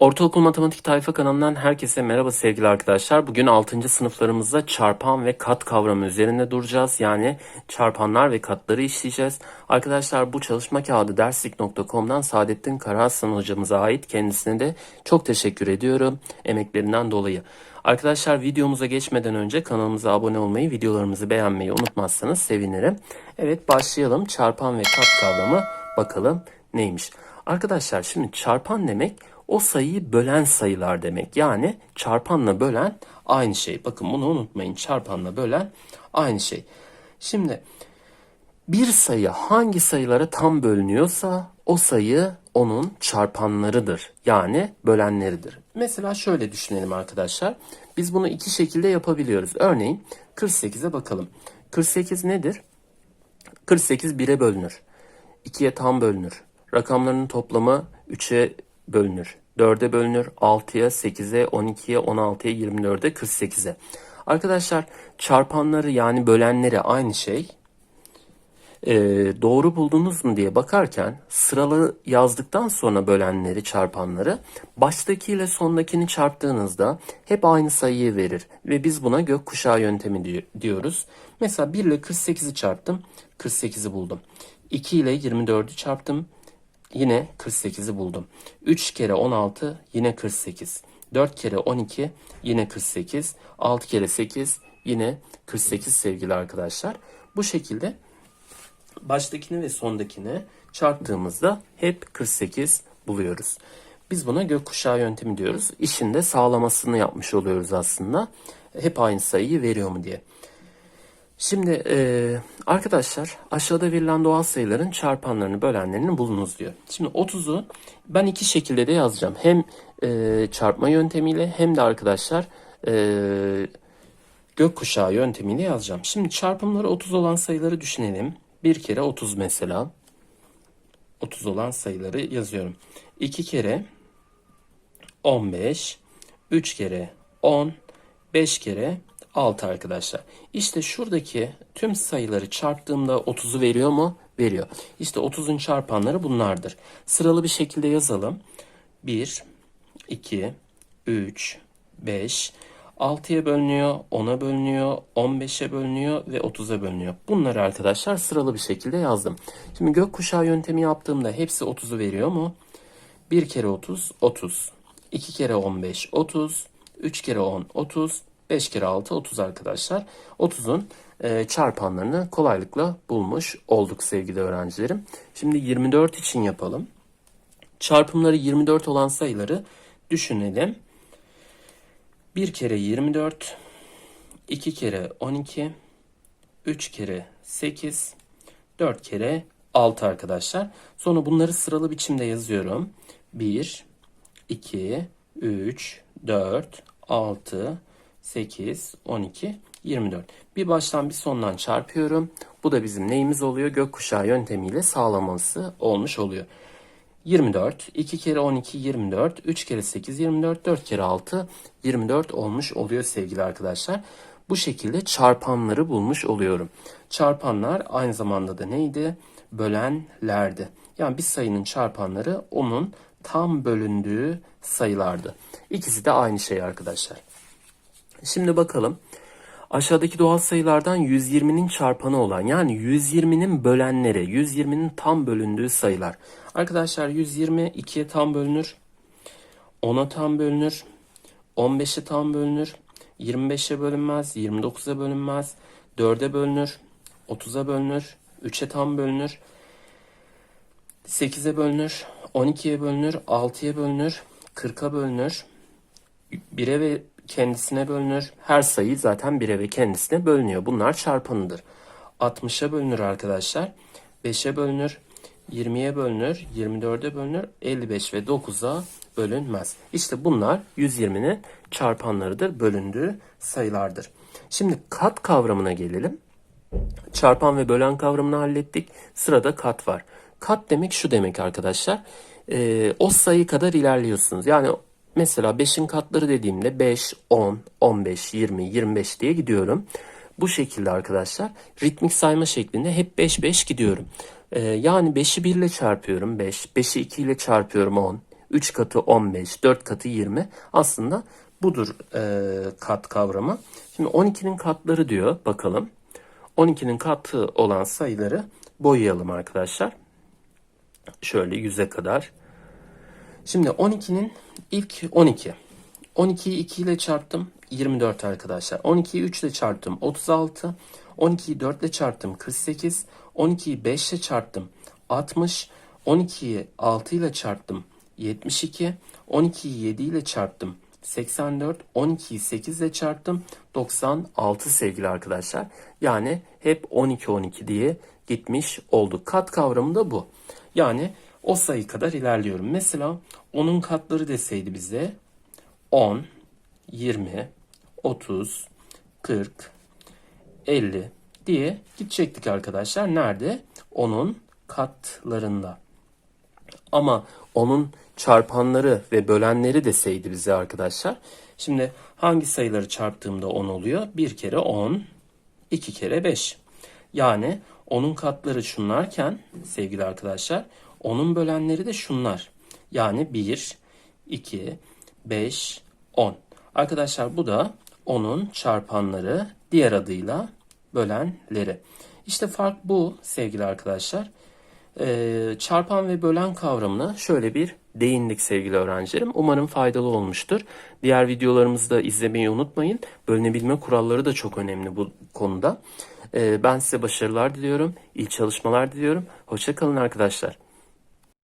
Ortaokul Matematik Tayfa kanalından herkese merhaba sevgili arkadaşlar. Bugün 6. sınıflarımızda çarpan ve kat kavramı üzerinde duracağız. Yani çarpanlar ve katları işleyeceğiz. Arkadaşlar bu çalışma kağıdı derslik.com'dan Saadettin Karahasan hocamıza ait. Kendisine de çok teşekkür ediyorum emeklerinden dolayı. Arkadaşlar videomuza geçmeden önce kanalımıza abone olmayı, videolarımızı beğenmeyi unutmazsanız sevinirim. Evet başlayalım. Çarpan ve kat kavramı bakalım neymiş. Arkadaşlar şimdi çarpan demek o sayıyı bölen sayılar demek. Yani çarpanla bölen aynı şey. Bakın bunu unutmayın. Çarpanla bölen aynı şey. Şimdi bir sayı hangi sayılara tam bölünüyorsa o sayı onun çarpanlarıdır. Yani bölenleridir. Mesela şöyle düşünelim arkadaşlar. Biz bunu iki şekilde yapabiliyoruz. Örneğin 48'e bakalım. 48 nedir? 48 1'e bölünür. 2'ye tam bölünür. Rakamlarının toplamı 3'e bölünür. 4'e bölünür. 6'ya, 8'e, 12'ye, 16'ya, 24'e, 48'e. Arkadaşlar çarpanları yani bölenleri aynı şey. Ee, doğru buldunuz mu diye bakarken sıralı yazdıktan sonra bölenleri çarpanları baştakiyle sondakini çarptığınızda hep aynı sayıyı verir ve biz buna gökkuşağı yöntemi di- diyoruz. Mesela 1 ile 48'i çarptım 48'i buldum. 2 ile 24'ü çarptım yine 48'i buldum. 3 kere 16 yine 48. 4 kere 12 yine 48. 6 kere 8 yine 48 sevgili arkadaşlar. Bu şekilde baştakini ve sondakini çarptığımızda hep 48 buluyoruz. Biz buna gökkuşağı yöntemi diyoruz. İşin de sağlamasını yapmış oluyoruz aslında. Hep aynı sayıyı veriyor mu diye. Şimdi e, arkadaşlar aşağıda verilen doğal sayıların çarpanlarını bölenlerini bulunuz diyor. Şimdi 30'u ben iki şekilde de yazacağım. Hem e, çarpma yöntemiyle hem de arkadaşlar e, gökkuşağı yöntemiyle yazacağım. Şimdi çarpımları 30 olan sayıları düşünelim. Bir kere 30 mesela. 30 olan sayıları yazıyorum. 2 kere 15, 3 kere 10, 5 kere 6 arkadaşlar. İşte şuradaki tüm sayıları çarptığımda 30'u veriyor mu? Veriyor. İşte 30'un çarpanları bunlardır. Sıralı bir şekilde yazalım. 1, 2, 3, 5, 6'ya bölünüyor, 10'a bölünüyor, 15'e bölünüyor ve 30'a bölünüyor. Bunları arkadaşlar sıralı bir şekilde yazdım. Şimdi gökkuşağı yöntemi yaptığımda hepsi 30'u veriyor mu? 1 kere 30, 30. 2 kere 15, 30. 3 kere 10, 30. 5 kere 6, 30 arkadaşlar. 30'un e, çarpanlarını kolaylıkla bulmuş olduk sevgili öğrencilerim. Şimdi 24 için yapalım. Çarpımları 24 olan sayıları düşünelim. 1 kere 24, 2 kere 12, 3 kere 8, 4 kere 6 arkadaşlar. Sonra bunları sıralı biçimde yazıyorum. 1, 2, 3, 4, 6, 8, 12, 24. Bir baştan bir sondan çarpıyorum. Bu da bizim neyimiz oluyor? Gökkuşağı yöntemiyle sağlaması olmuş oluyor. 24, 2 kere 12, 24, 3 kere 8, 24, 4 kere 6, 24 olmuş oluyor sevgili arkadaşlar. Bu şekilde çarpanları bulmuş oluyorum. Çarpanlar aynı zamanda da neydi? Bölenlerdi. Yani bir sayının çarpanları onun tam bölündüğü sayılardı. İkisi de aynı şey arkadaşlar. Şimdi bakalım. Aşağıdaki doğal sayılardan 120'nin çarpanı olan yani 120'nin bölenleri, 120'nin tam bölündüğü sayılar. Arkadaşlar 120 2'ye tam bölünür. 10'a tam bölünür. 15'e tam bölünür. 25'e bölünmez. 29'a bölünmez. 4'e bölünür. 30'a bölünür. 3'e tam bölünür. 8'e bölünür. 12'ye bölünür. 6'ya bölünür. 40'a bölünür. 1'e ve kendisine bölünür. Her sayı zaten 1'e ve kendisine bölünüyor. Bunlar çarpanıdır. 60'a bölünür arkadaşlar. 5'e bölünür. 20'ye bölünür. 24'e bölünür. 55 ve 9'a bölünmez. İşte bunlar 120'nin çarpanlarıdır. Bölündüğü sayılardır. Şimdi kat kavramına gelelim. Çarpan ve bölen kavramını hallettik. Sırada kat var. Kat demek şu demek arkadaşlar. Ee, o sayı kadar ilerliyorsunuz. Yani mesela 5'in katları dediğimde 5, 10, 15, 20, 25 diye gidiyorum. Bu şekilde arkadaşlar ritmik sayma şeklinde hep 5 5 gidiyorum. Ee, yani 5'i 1 ile çarpıyorum 5, 5'i 2 ile çarpıyorum 10, 3 katı 15, 4 katı 20. Aslında budur e, kat kavramı. Şimdi 12'nin katları diyor bakalım. 12'nin katı olan sayıları boyayalım arkadaşlar. Şöyle 100'e kadar. Şimdi 12'nin ilk 12. 12'yi 2 ile çarptım 24 arkadaşlar. 12'yi 3 ile çarptım 36. 12'yi 4 ile çarptım 48. 12'yi 5 ile çarptım 60. 12'yi 6 ile çarptım 72. 12'yi 7 ile çarptım 84. 12'yi 8 ile çarptım 96 sevgili arkadaşlar. Yani hep 12 12 diye gitmiş olduk. Kat kavramı da bu. Yani o sayı kadar ilerliyorum. Mesela onun katları deseydi bize 10, 20, 30, 40, 50 diye gidecektik arkadaşlar. Nerede? Onun katlarında. Ama onun çarpanları ve bölenleri deseydi bize arkadaşlar. Şimdi hangi sayıları çarptığımda 10 oluyor? Bir kere 10, iki kere 5. Yani onun katları şunlarken sevgili arkadaşlar onun bölenleri de şunlar. Yani 1, 2, 5, 10. Arkadaşlar bu da onun çarpanları diğer adıyla bölenleri. İşte fark bu sevgili arkadaşlar. Ee, çarpan ve bölen kavramına şöyle bir değindik sevgili öğrencilerim. Umarım faydalı olmuştur. Diğer videolarımızı da izlemeyi unutmayın. Bölünebilme kuralları da çok önemli bu konuda. Ee, ben size başarılar diliyorum. İyi çalışmalar diliyorum. Hoşçakalın arkadaşlar.